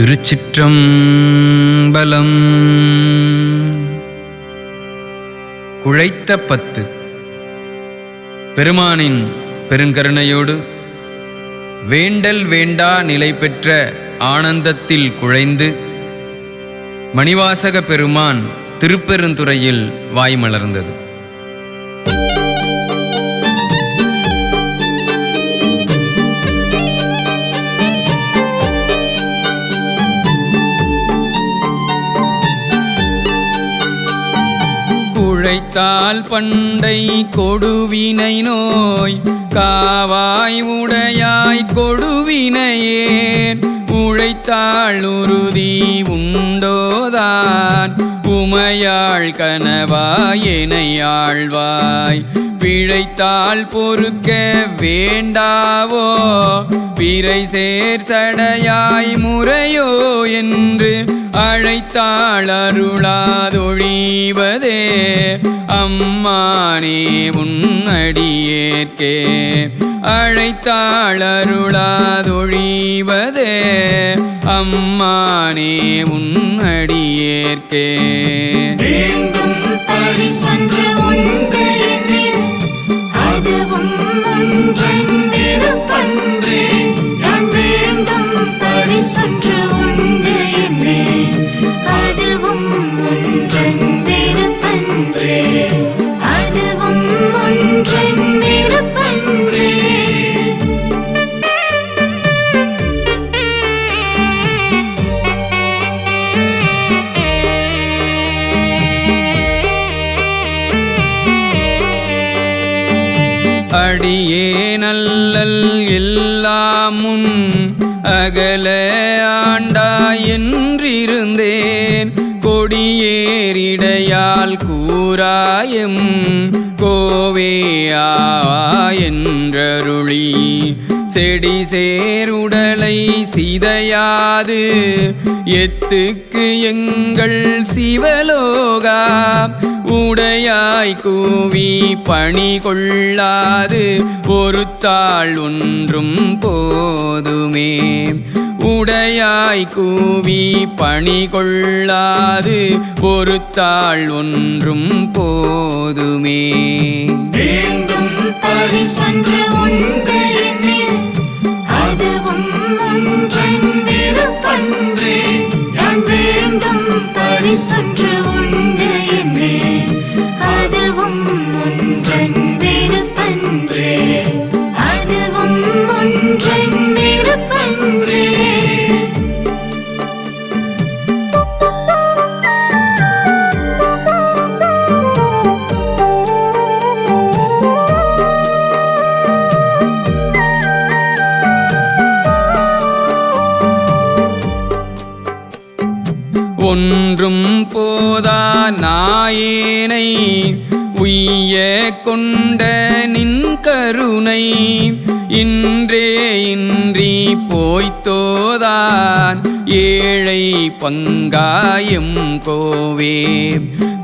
திருச்சிற்றம்பலம். குழைத்த பத்து. பெருமானின் பெருங்கருணையோடு வேண்டல் வேண்டா நிலை பெற்ற ஆனந்தத்தில் குழைந்து மணிவாசக பெருமான் திருப்பெருந்துறையில் வாய்மலர்ந்தது உழைத்தால் பண்டை கொடுவினை நோய் காவாய் உடையாய் கொடுவினையேன். உழைத்தாள் உறுதி உண்டோதான் உமையாள் கனவாய் கனவாயெனையாழ்வாய் பிழைத்தால் பொறுக்க வேண்டாவோ? பிறை சேர் சடையாய் முறையோ என்று அழைத்தாள் அருளாதொழிவதே. அம்மானே உன்னடியேற்கே அழைத்தாள் அருளாதொழிவதே. அம்மானே உன்னடியேற்கே வேண்டும் பரிசன்று ஒன்றே. அதுவும் ஒன்றன் அடியே நல்லல் எல்லாம் அகல ஆண்டா என்றிருந்தேன் கொடியேறிடையால் கூறாயம் கோவேயா என்றருளி. செடி சேருடலை சிதையாது. எத்துக்கு எங்கள் சிவலோகா. உடையாய் கூவி பணி கொள்ளாது. பொறுத்தாள் ஒன்றும் போதுமே. உடையாய் கூவி பணி கொள்ளாது பொறுத்தாள் ஒன்றும் போதுமே. பரிசன்று உண்டு அதுவும் ஒன்றன் விருப்பன்றே. நான் வேண்டும் பரிசன்று கருணை. இன்றே இன்றி போய்த்தோதான் ஏழை பங்காயம் கோவே.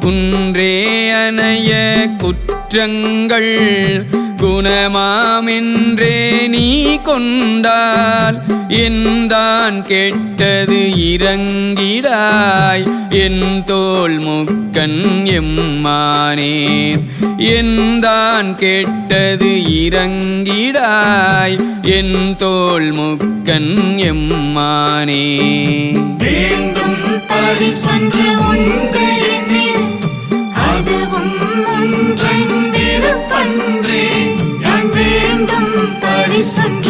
குன்றே அணைய குற்றங்கள் குணமாமென்றே நீ கொண்டால் எந்தான் கெட்டது இறங்கிடாய். என் தோல் முக்கன் எம்மானேன் எந்தான் கெட்டது இறங்கிடாய். என் தோல் முக்கன் எம்மானே. வேண்டும் பரிசன்று உண்டு பரிசன்று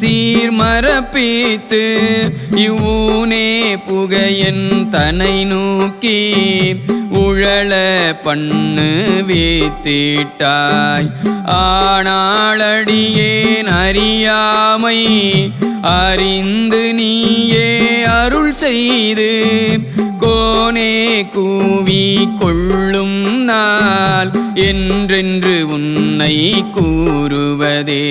சீர் மரப்பித்து இவ்வூனே புகையன் தனை நோக்கி. உழல பண்ணு வீத்தீட்டாய். ஆனாளடியேன் அறியாமை அறிந்து நீயே அருள் செய்து கோனே கூவி கொள்ளும் நாள் என்றென்று உன்னை கூறுவதே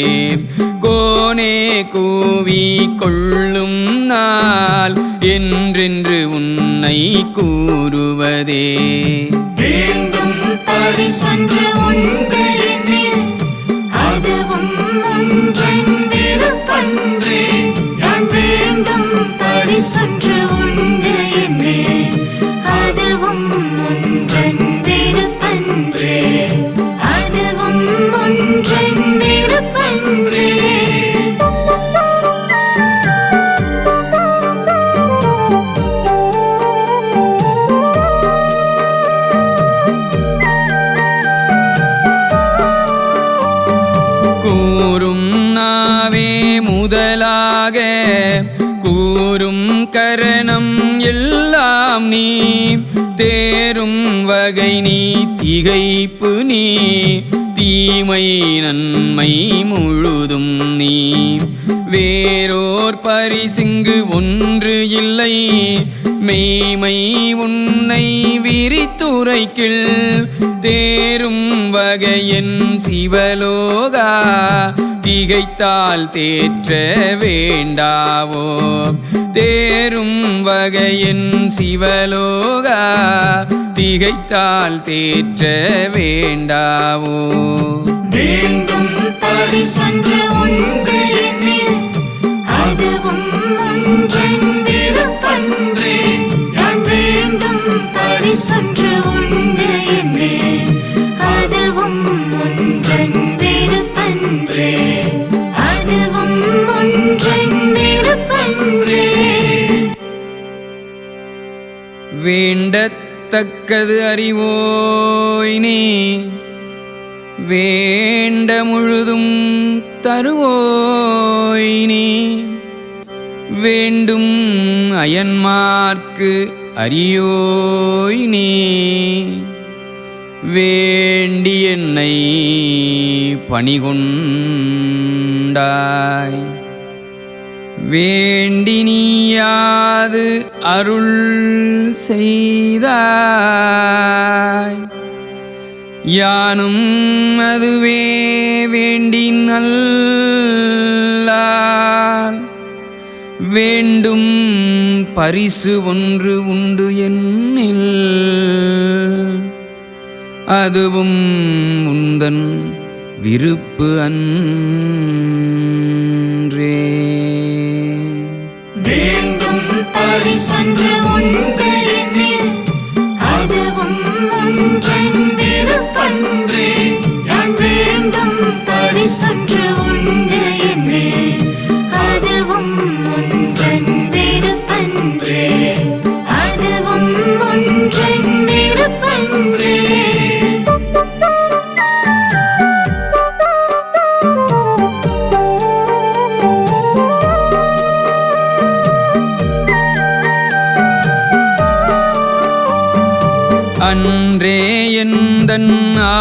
கோனே கூவி கொள்ளும் நாள் என்றென்று உன்னை கூறு கூறுவதே வேண்டும் பரிசொன்று உண்டு என்னில் அதுவும் ஒன்றன் விருப்பன்றே நான் வேண்டும் பரிசொன்று உண்டு தேனம் எல்லாம் நீ தேரும் வகை நீ திகைப்பு நீ தீமை நன்மை முழுதும் நீ. வேறோர் பரிசிங்கு ஒன்று இல்லை மெய்மை உன்னை விரித்துரைக்கில் தேரும் வகையன் சிவலோகா திகைத்தால் தேற்ற வேண்டாவோ? தேரும் வகையின் சிவலோகா திகைத்தால் தேற்ற வேண்டாவோ? வேண்டும் பரிசன்று உண்டு அதுவும் ஒன்றன் நான் வேண்டும் உண்டு தக்கது அறிவோய் நீ. வேண்ட முழுதும் தருவோய் நீ. வேண்டும் அயன்மார்க்கு அறியோய் நீ. வேண்டி என்னை பணிகொண்டாய். வேண்டினியாது அருள் செய்தாய். யானும் அதுவே வேண்டின் வேண்டும் பரிசு ஒன்று உண்டு என்னில். அதுவும் உந்தன் விருப்பு அன்றே. பரிசொன்று உண்டு என்னில் அதுவும் ஒன்றன் விருப்பன்றே நான் வேண்டும்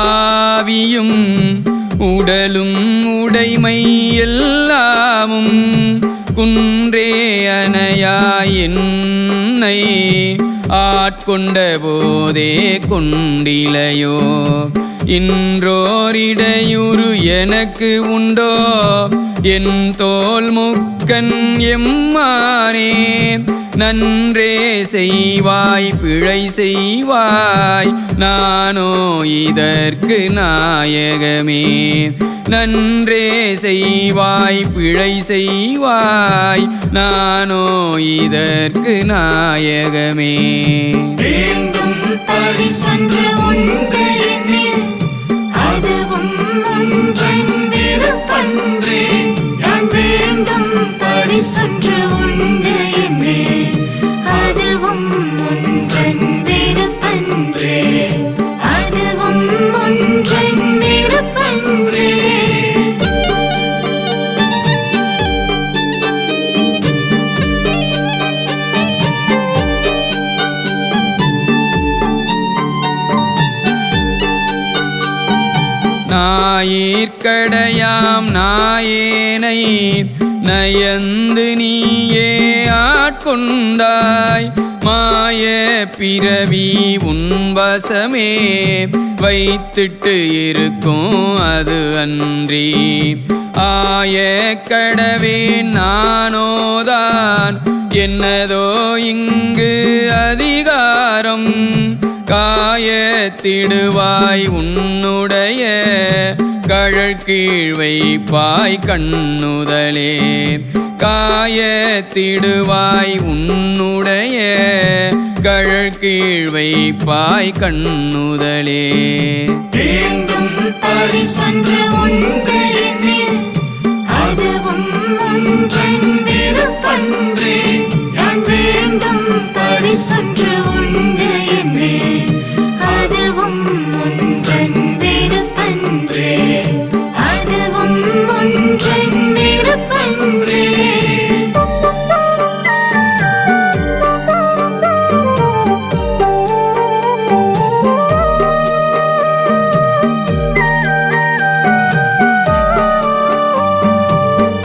ஆவியும் உடலும் உடைமை எல்லாமும் குன்றே அனையாயின்னை ஆட்கொண்ட போதே கொண்டிலையோ? இன்றோரிடையுறு எனக்கு உண்டோ? என் தோல் முக்கன் எம்மானேன் நன்றே செய்வாய் பிழை செய்வாய். நானோ இதற்கு நாயகமே. நன்றே செய்வாய் பிழை செய்வாய். நானோ இதற்கு நாயகமே. வேண்டும் உண்டு அதுவும் ஒன்றன் விருப்பன்றே. நான் வேண்டும் நாயிற்கடையாம் நாயேனை நயந்து நீயே ஆட்கொண்டாய். மாய பிறவி உன்வசமே வைத்திட்டு இருக்கும் அது அன்றி. ஆய கடவே நானோதான். என்னதோ இங்கு அதிகாரம். காயத்திடுவாய் உன்னுடைய கழற்கீழ் வைப்பாய் கண்ணுதலே. காயத்திடுவாய் உன்னுடைய கழற்கீழ் வைப்பாய் கண்ணுதலே. வேண்டும் பரிசன்று அதுவும் ஒன்றன் விருப்பன்றே. நான் வேண்டும் பரிசன்று உண்டு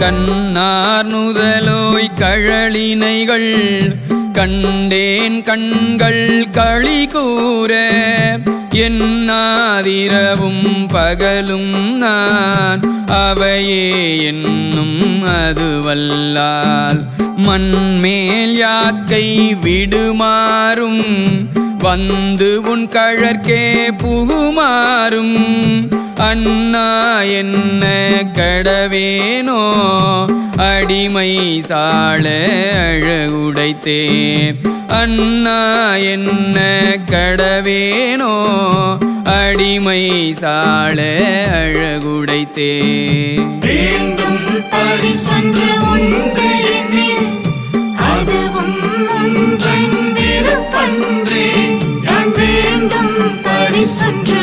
கண்ணார் நுதலோய் கழலினைகள் கண்டேன் கண்கள் களி கூற என்னாதிரவும் பகலும் நான். அவையே என்னும் அதுவல்லால் மண்மேல் யாக்கை விடுமாறும். வந்து உன் கழற்கே புகுமாறும். அண்ணா என்ன கடவேனோ? அடிமை சாழ அழகுடைத்தேன். அண்ணா என்ன கடவேனோ? அடிமை சாழ அழகுடைத்தேன். வேண்டும் பரிசன்று உண்டு அதுவும் ஒன்றன் விருப்பன்றே. நான் வேண்டும் பரிசன்று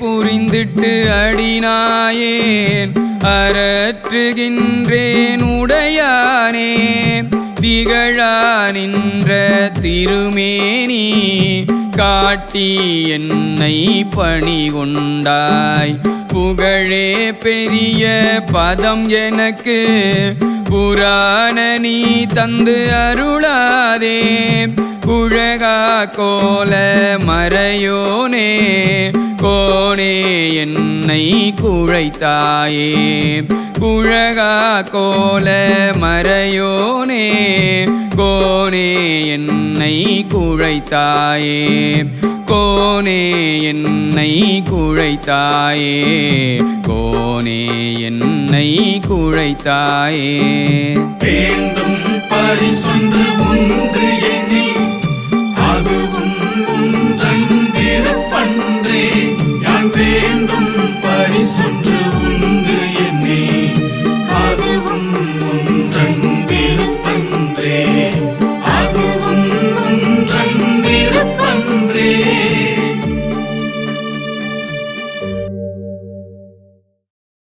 புரிந்திட்டு அடினாயேன். அறற்றுகின்றேன் உடையானே. திகழா நின்ற திருமேனி காட்டி என்னை பணி கொண்டாய் புகழே பெரிய பதம் எனக்கு புராண நீ தந்து அருளாதே. புழகா கோல மறையோனே கோனே என்னை குழைத்தாயே. குழகா கோல மறையோனே. கோனே என்னை குழைத்தாயே. கோனே என்னை குழைத்தாயே. கோனே என்னை குழைத்தாயே.